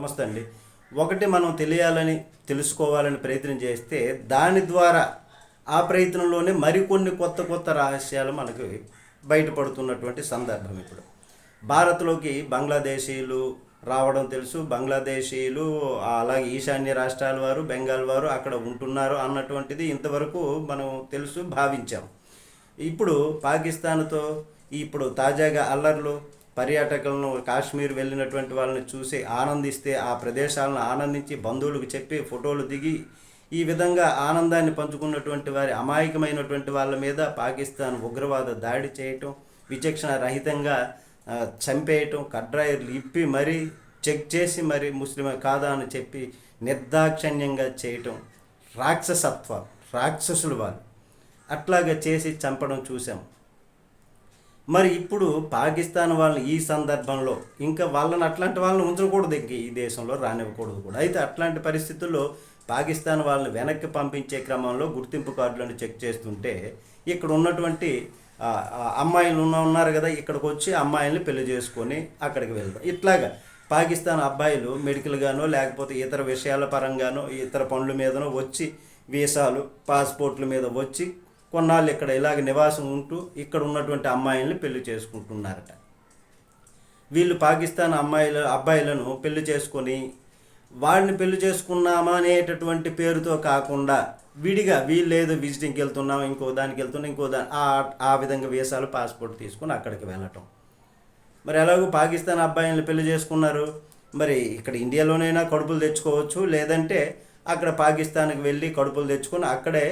నమస్తే అండి. ఒకటి మనం తెలియాలని తెలుసుకోవాలని ప్రయత్నం చేస్తే దాని ద్వారా ఆ ప్రయత్నంలోనే మరికొన్ని కొత్త కొత్త రహస్యాలు మనకు బయటపడుతున్నటువంటి సందర్భం ఇప్పుడు. భారత్లోకి బంగ్లాదేశీయులు రావడం తెలుసు. బంగ్లాదేశీయులు అలాగే ఈశాన్య రాష్ట్రాల వారు బెంగాల్ వారు అక్కడ ఉంటున్నారు అన్నటువంటిది ఇంతవరకు మనం తెలుసు భావించాం. ఇప్పుడు పాకిస్తాన్తో ఇప్పుడు తాజాగా అల్లర్లు పర్యాటకులను కాశ్మీర్ వెళ్ళినటువంటి వాళ్ళని చూసి ఆనందిస్తే ఆ ప్రదేశాలను ఆనందించి బంధువులకు చెప్పి ఫోటోలు దిగి ఈ విధంగా ఆనందాన్ని పంచుకున్నటువంటి వారి అమాయకమైనటువంటి వాళ్ళ మీద పాకిస్తాన్ ఉగ్రవాద దాడి చేయటం విచక్షణ రహితంగా చంపేయటం కడ్రాయర్లు ఇప్పి మరీ చెక్ చేసి మరి ముస్లిమే కాదా అని చెప్పి నిర్దాక్షణ్యంగా చేయటం. రాక్షసత్వం రాక్షసులు వాళ్ళు. అట్లాగా చేసి చంపడం చూసాం మరి ఇప్పుడు పాకిస్తాన్ వాళ్ళని ఈ సందర్భంలో ఇంకా వాళ్ళని అట్లాంటి వాళ్ళని ఉంచకూడదు ఇంక ఈ దేశంలో రానివ్వకూడదు కూడా. అయితే అట్లాంటి పరిస్థితుల్లో పాకిస్తాన్ వాళ్ళని వెనక్కి పంపించే క్రమంలో గుర్తింపు కార్డులను చెక్ చేస్తుంటే ఇక్కడ ఉన్నటువంటి అమ్మాయిలు ఉన్నారు కదా ఇక్కడికి వచ్చి అమ్మాయిల్ని పెళ్ళి చేసుకొని అక్కడికి వెళ్తాం ఇట్లాగా పాకిస్తాన్ అబ్బాయిలు మెడికల్గానో లేకపోతే ఇతర విషయాల పరంగానో ఇతర పనుల మీదనో వచ్చి వీసాలు పాస్పోర్ట్ల మీద వచ్చి కొన్నాళ్ళు ఇక్కడ ఇలాగ నివాసం ఉంటూ ఇక్కడ ఉన్నటువంటి అమ్మాయిల్ని పెళ్ళి చేసుకుంటున్నారట. వీళ్ళు పాకిస్తాన్ అమ్మాయిల అబ్బాయిలను పెళ్ళి చేసుకొని వాడిని పెళ్ళి చేసుకున్నామా అనేటటువంటి పేరుతో కాకుండా విడిగా వీళ్ళు ఏదో విజిటింగ్కి వెళ్తున్నాం ఇంకో దానికి వెళ్తున్నాం ఇంకో దాని ఆ ఆ విధంగా వీసాలు పాస్పోర్ట్ తీసుకొని అక్కడికి వెళ్ళటం. మరి ఎలాగో పాకిస్తాన్ అబ్బాయిలను పెళ్ళి చేసుకున్నారు? మరి ఇక్కడ ఇండియాలోనైనా కడుపులు తెచ్చుకోవచ్చు లేదంటే అక్కడ పాకిస్తాన్కి వెళ్ళి కడుపులు తెచ్చుకొని అక్కడే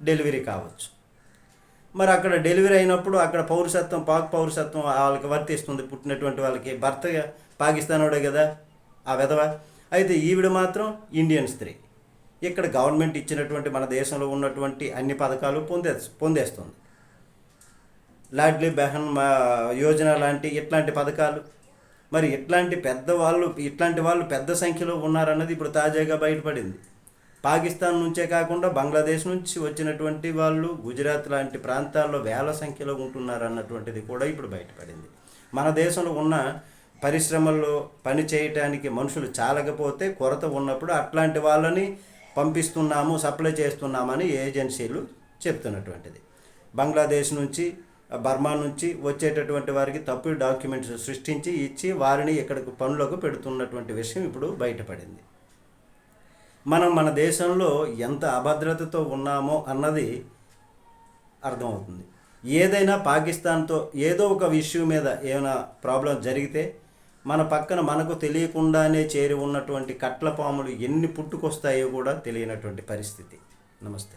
డెలివరీ కావచ్చు. మరి అక్కడ డెలివరీ అయినప్పుడు అక్కడ పౌరసత్వం పాక్ పౌరసత్వం వాళ్ళకి వర్తిస్తుంది. పుట్టినటువంటి వాళ్ళకి భర్త పాకిస్తానోడే కదా ఆ విధవ. అయితే ఈవిడ మాత్రం ఇండియన్ స్త్రీ. ఇక్కడ గవర్నమెంట్ ఇచ్చినటువంటి మన దేశంలో ఉన్నటువంటి అన్ని పథకాలు పొందే పొందేస్తుంది. లాడ్లీ బెహన్ యోజన లాంటి ఇట్లాంటి పథకాలు. మరి ఇట్లాంటి పెద్దవాళ్ళు ఇట్లాంటి వాళ్ళు పెద్ద సంఖ్యలో ఉన్నారన్నది ఇప్పుడు తాజాగా బయటపడింది. పాకిస్తాన్ నుంచే కాకుండా బంగ్లాదేశ్ నుంచి వచ్చినటువంటి వాళ్ళు గుజరాత్ లాంటి ప్రాంతాల్లో వేల సంఖ్యలో ఉంటున్నారు అన్నటువంటిది కూడా ఇప్పుడు బయటపడింది. మన దేశంలో ఉన్న పరిశ్రమల్లో పని చేయటానికి మనుషులు చాలకపోతే కొరత ఉన్నప్పుడు అట్లాంటి వాళ్ళని పంపిస్తున్నాము సప్లై చేస్తున్నామని ఏజెన్సీలు చెప్తున్నటువంటిది. బంగ్లాదేశ్ నుంచి బర్మా నుంచి వచ్చేటటువంటి వారికి తప్పు డాక్యుమెంట్స్ సృష్టించి ఇచ్చి వారిని ఇక్కడికి పనులకు పెడుతున్నటువంటి విషయం ఇప్పుడు బయటపడింది. మనం మన దేశంలో ఎంత అభద్రతతో ఉన్నామో అన్నది అర్థమవుతుంది. ఏదైనా పాకిస్తాన్తో ఏదో ఒక ఇష్యూ మీద ఏమైనా ప్రాబ్లం జరిగితే మన పక్కన మనకు తెలియకుండానే చేరి ఉన్నటువంటి కట్ల పాములు ఎన్ని పుట్టుకొస్తాయో కూడా తెలియనటువంటి పరిస్థితి. నమస్తే.